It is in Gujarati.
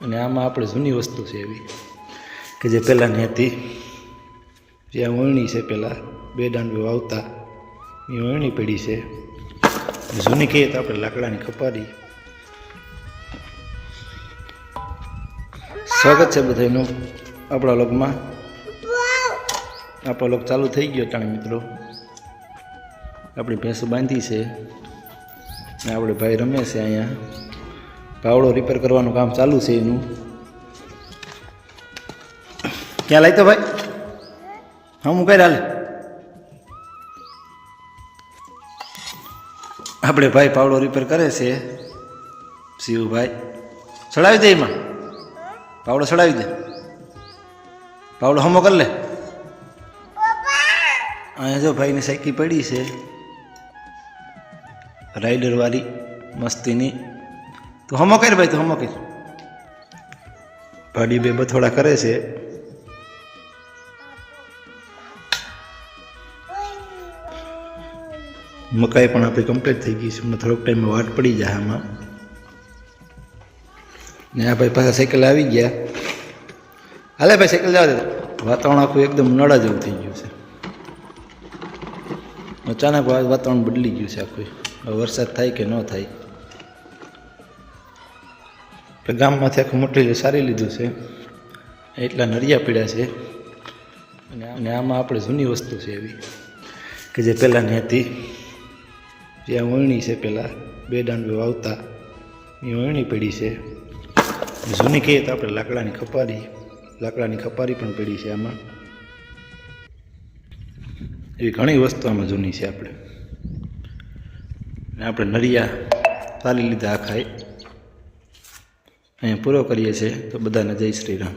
અને આમાં આપણે જૂની વસ્તુ છે એવી, કે જે પહેલાંની હતી. જ્યાં વળણી છે પહેલાં, બે દાંડવે વાવતા એ વળણી પડી છે. જૂની કહીએ તો આપણે લાકડાની કપારી સ્વાગત છે બધાનું આપણા લોકમાં. આપણો લોક ચાલુ થઈ ગયો ટાણે મિત્રો. આપણી ભેંસો બાંધી છે. ને આપણે ભાઈ રમે છે અહીંયા. પાવડો રિપેર કરવાનું કામ ચાલુ છે એનું. ક્યાં લાવી તો ભાઈ? હા, હું કઈ હાલે? આપણે ભાઈ પાવડો રિપેર કરે છે. શિવભાઈ, ચડાવી દે એમાં. પાવડો ચડાવી દે. પાવડો હમો કરી લે. અહીંયા જો ભાઈની સાયકી પડી છે. રાઈડર વાળી, મસ્તીની. તો હમો કર ભાઈ, તો હમો કર. ભાડી બે બથોડા કરે છે. મકાઈ પણ આપણી કમ્પ્લીટ થઈ ગઈ છે. થોડોક ટાઈમમાં વાટ પડી જાય આમાં. ને આ ભાઈ પાછા સાયકલ આવી ગયા. હાલે ભાઈ સાયકલ જવા દે. વાતાવરણ આખું એકદમ નળા જેવું થઈ ગયું છે. અચાનક વાતાવરણ બદલી ગયું છે આખું. વરસાદ થાય કે ન થાય. ગામમાંથી આખું મોટી સારી લીધું છે. એટલા નરિયા પીડા છે. અને અને આમાં આપણે જૂની વસ્તુ છે એવી, કે જે પહેલાંની હતી. આ વળણી છે પહેલાં, બે દાંડવે વાવતા, એ વળણી પડી છે. જૂની કહીએ તો આપણે લાકડાની ખપારી લાકડાની ખપારી પણ પડી છે આમાં. એવી ઘણી વસ્તુ આમાં જૂની છે આપણે. અને આપણે નરિયા તાલી લીધા આખા અહીંયા પૂરો કરીએ છીએ તો બધાને જય શ્રી રામ.